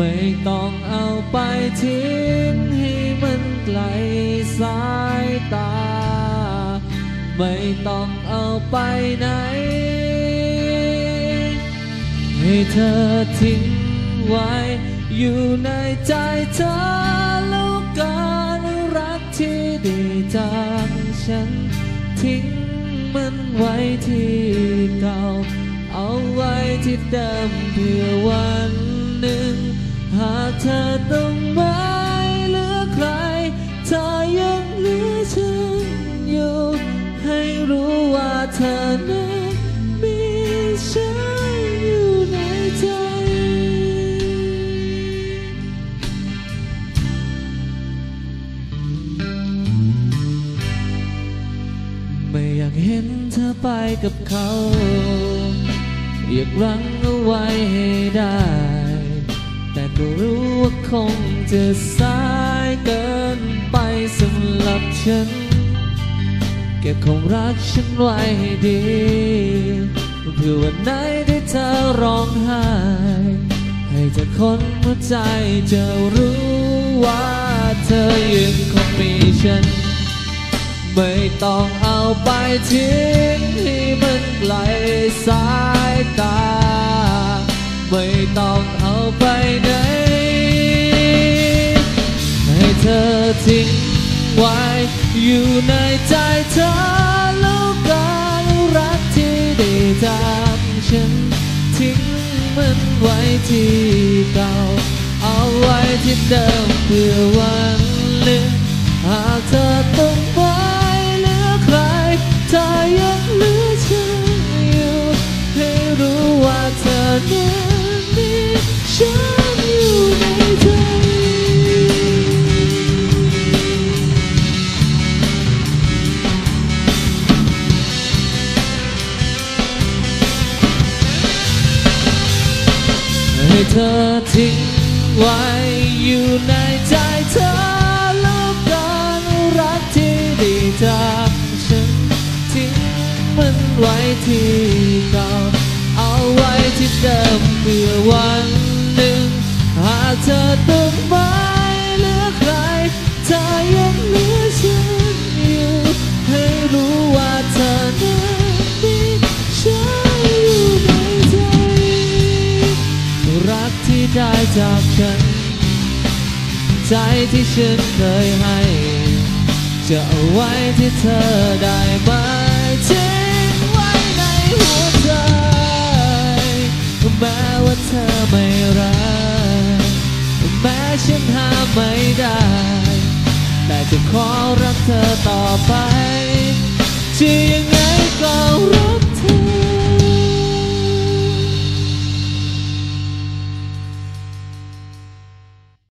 ไม่ต้องเอาไปทิ้งให้มันไกลสายตา ไม่ต้องเอาไปไหน ให้เธอทิ้งไว้ อยู่ในใจเธอแล้วการรักที่ดีจากฉัน ทิ้งมันไว้ที่เก่า เอาไว้ที่เดิมเพื่อวันากเธอต้องไม่เหลือใคร เธอยังเหลือฉันอยู่ ให้รู้ว่าเธอนั้นมีฉันอยู่ในใจ ไม่อยากเห็นเธอไปกับเขา อยากรั้งเอาไว้ให้ได้ ก็รู้ว่าคงจะสายเกินไปสำหรับฉัน เก็บของรักฉันไว้ให้ดี เพื่อวันไหนที่เธอร้องไห้ ให้เธอคนหัวใจจะรู้ว่าเธอยังคงมีฉัน ไม่ต้องเอาไปทิ้งให้มันไกลสายตา ไม่ต้องเอาไป อยู่ในใจเธอแล้วการรักที่ได้จากฉันทิ้งมันไว้ที่เก่า เอาไว้ที่เดิมเพื่อวัน เธอทิ้งไว้อยู่ในใจเธอแล้วการรักที่ดีจากฉันทิ้งมันไว้ที่เก่าเอาไว้ที่เดิมเพื่อวันหนึ่งหากเธอต้อง จากฉัน ใจที่ฉันเคยให้ จะเอาไว้ที่เธอได้ไหมทิ้งไว้ในหัวใจ แม้ว่าเธอไม่รัก แม้ฉันห้ามไม่ได้ แต่จะขอรักเธอต่อไป ที่ยังไงก็รัก